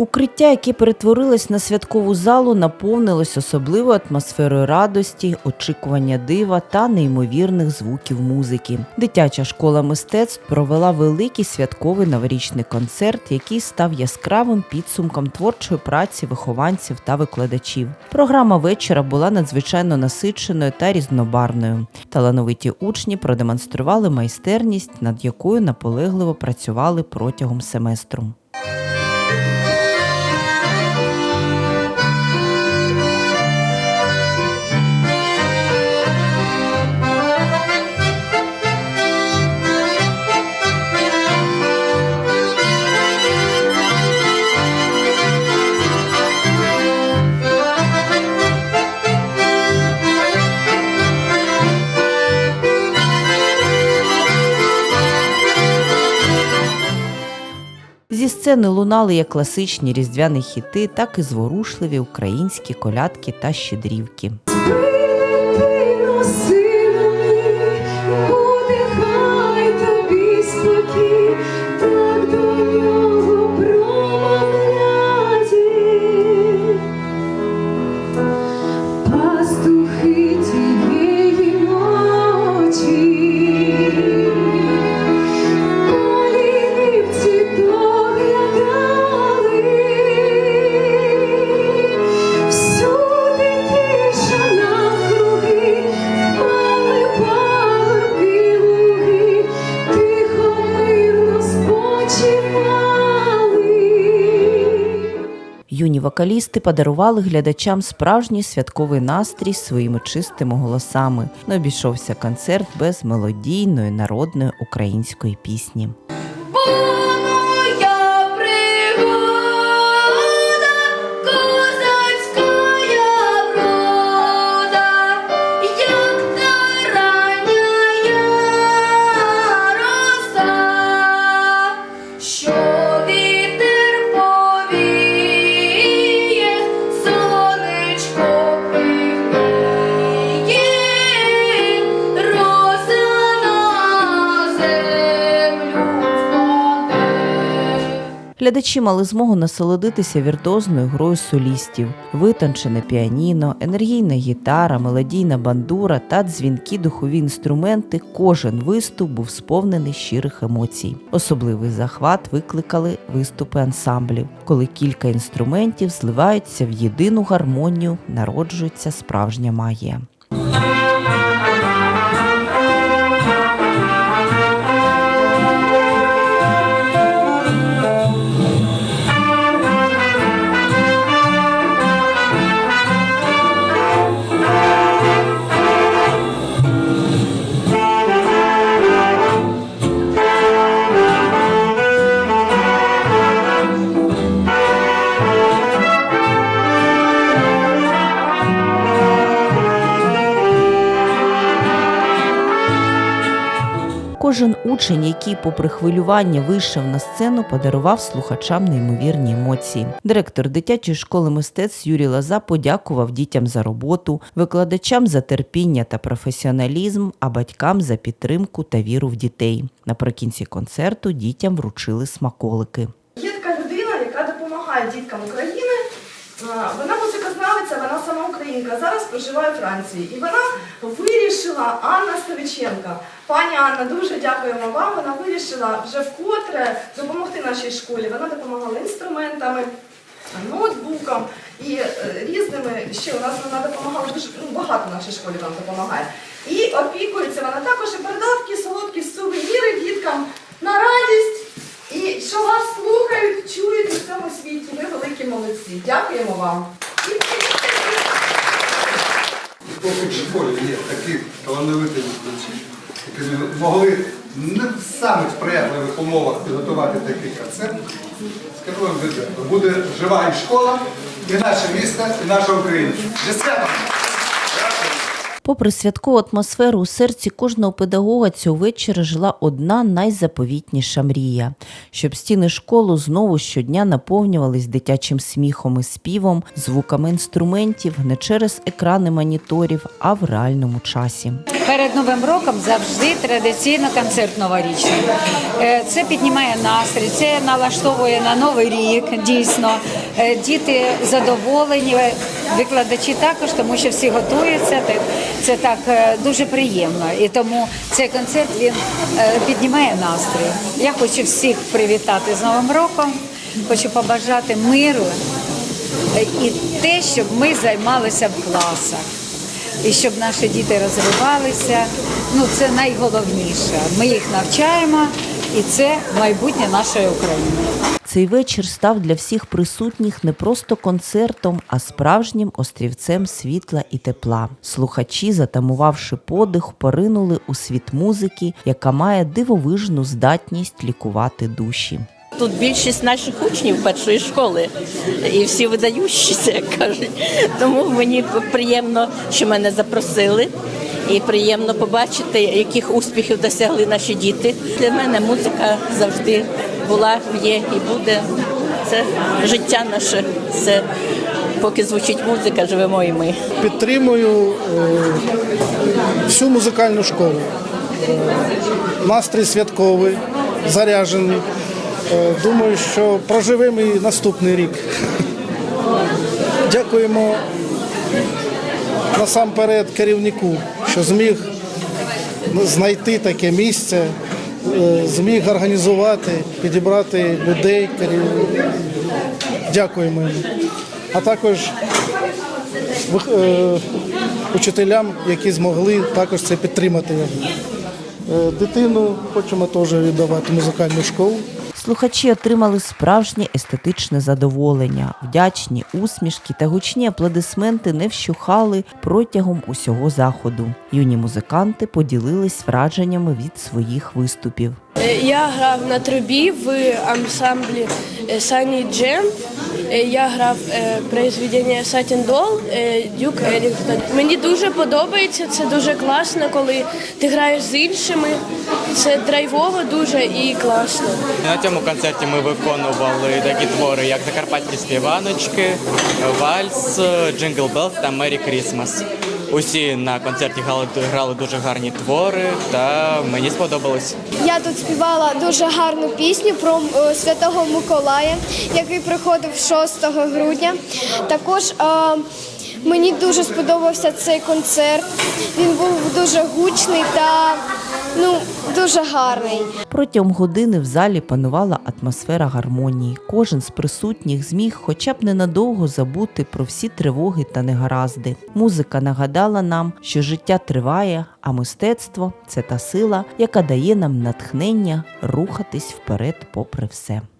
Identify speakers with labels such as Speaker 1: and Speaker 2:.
Speaker 1: Укриття, яке перетворилось на святкову залу, наповнилось особливою атмосферою радості, очікування дива та неймовірних звуків музики. Дитяча школа мистецтв провела великий святковий новорічний концерт, який став яскравим підсумком творчої праці вихованців та викладачів. Програма вечора була надзвичайно насиченою та різнобарвною. Талановиті учні продемонстрували майстерність, над якою наполегливо працювали протягом семестру. Сцени лунали як класичні різдвяні хіти, так і зворушливі українські колядки та щедрівки. Юні вокалісти подарували глядачам справжній святковий настрій своїми чистими голосами. Не обійшовся концерт без мелодійної народної української пісні. Глядачі мали змогу насолодитися віртуозною грою солістів, витончене піаніно, енергійна гітара, мелодійна бандура та дзвінкі духові інструменти. Кожен виступ був сповнений щирих емоцій. Особливий захват викликали виступи ансамблів, коли кілька інструментів зливаються в єдину гармонію, народжується справжня магія. Кожен учень, який, попри хвилювання, вийшов на сцену, подарував слухачам неймовірні емоції. Директор дитячої школи мистецтв Юрій Лоза подякував дітям за роботу, викладачам за терпіння та професіоналізм, а батькам за підтримку та віру в дітей. Наприкінці концерту дітям вручили смаколики.
Speaker 2: Є така людина, яка допомагає діткам України. Вона музикознавиця, вона сама українка, зараз проживає у Франції. І вона вирішила, Анна Ставиченка. Пані Анна, дуже дякуємо вам. Вона вирішила вже вкотре допомогти нашій школі. Вона допомагала інструментами, ноутбуком і е, різними. Ще у нас вона допомагала дуже ну, багато нашій школі нам допомагає. І опікується вона також і передала такі солодкі сувеніри діткам на радість. І що вас слухають, чують у всьому світі. Ви великі молодці. Дякуємо вам.
Speaker 3: В школі є такі талановиті викладачі, які могли не в самих сприятливих умовах підготувати такий концерт, скажу вам відверто, буде жива і школа, і наше місто, і наша Україна. Святом!
Speaker 1: Попри святкову атмосферу, у серці кожного педагога цього вечора жила одна найзаповітніша мрія, щоб стіни школи знову щодня наповнювались дитячим сміхом і співом, звуками інструментів не через екрани моніторів, а в реальному часі.
Speaker 4: Перед новим роком завжди традиційно концерт новорічний. Е, Це піднімає настрій, це налаштовує на новий рік. Дійсно, діти задоволені, викладачі також, тому що всі готуються. Це- так е, дуже приємно. І тому цей концерт він е, піднімає настрій. Я хочу всіх привітати з Новим роком. Хочу побажати миру е, і те, щоб ми займалися в класах і щоб наші діти розвивалися. Ну це найголовніше. Ми їх навчаємо, і це майбутнє нашої України.
Speaker 1: Цей вечір став для всіх присутніх не просто концертом, а справжнім острівцем світла і тепла. Слухачі, затамувавши подих, поринули у світ музики, яка має дивовижну здатність лікувати душі.
Speaker 5: Тут більшість наших учнів першої школи, і всі видаючіся, як кажуть. Тому мені приємно, що мене запросили, і приємно побачити, яких успіхів досягли наші діти. Для мене музика завжди була, є і буде. Це життя наше. Це поки звучить музика, живемо і ми.
Speaker 6: Підтримую е, всю музикальну школу. Е, Настрій святковий, заряджений. Е, Думаю, що проживемо і наступний рік. Дякуємо насамперед керівнику, що зміг знайти таке місце, е, зміг організувати, підібрати людей. Дякуємо йому. А також е, учителям, які змогли також це підтримати. Е, Дитину хочемо теж віддавати музикальну школу.
Speaker 1: Слухачі отримали справжнє естетичне задоволення, вдячні усмішки та гучні аплодисменти не вщухали протягом усього заходу. Юні музиканти поділились враженнями від своїх виступів.
Speaker 7: Е, Я грав на трубі в ансамблі Сані Джем. Е, Я грав е, произведення Сатін Дол Дюк Елінгтон. Мені дуже подобається, це дуже класно, коли ти граєш з іншими. Це драйвово дуже і класно.
Speaker 8: На цьому концерті ми виконували такі твори, як Закарпатські співаночки, Вальс, Джингл Белс та Мері Крісмас. Усі на концерті грали, дуже гарні твори, та мені сподобалось.
Speaker 9: Я тут співала дуже гарну пісню про е, святого Миколая, який приходив 6 грудня. Також е, мені дуже сподобався цей концерт. Він був дуже гучний та ну, дуже гарний.
Speaker 1: Протягом години в залі панувала атмосфера гармонії. Кожен з присутніх зміг хоча б ненадовго забути про всі тривоги та негаразди. Музика нагадала нам, що життя триває, а мистецтво це та сила, яка дає нам натхнення рухатись вперед попри все.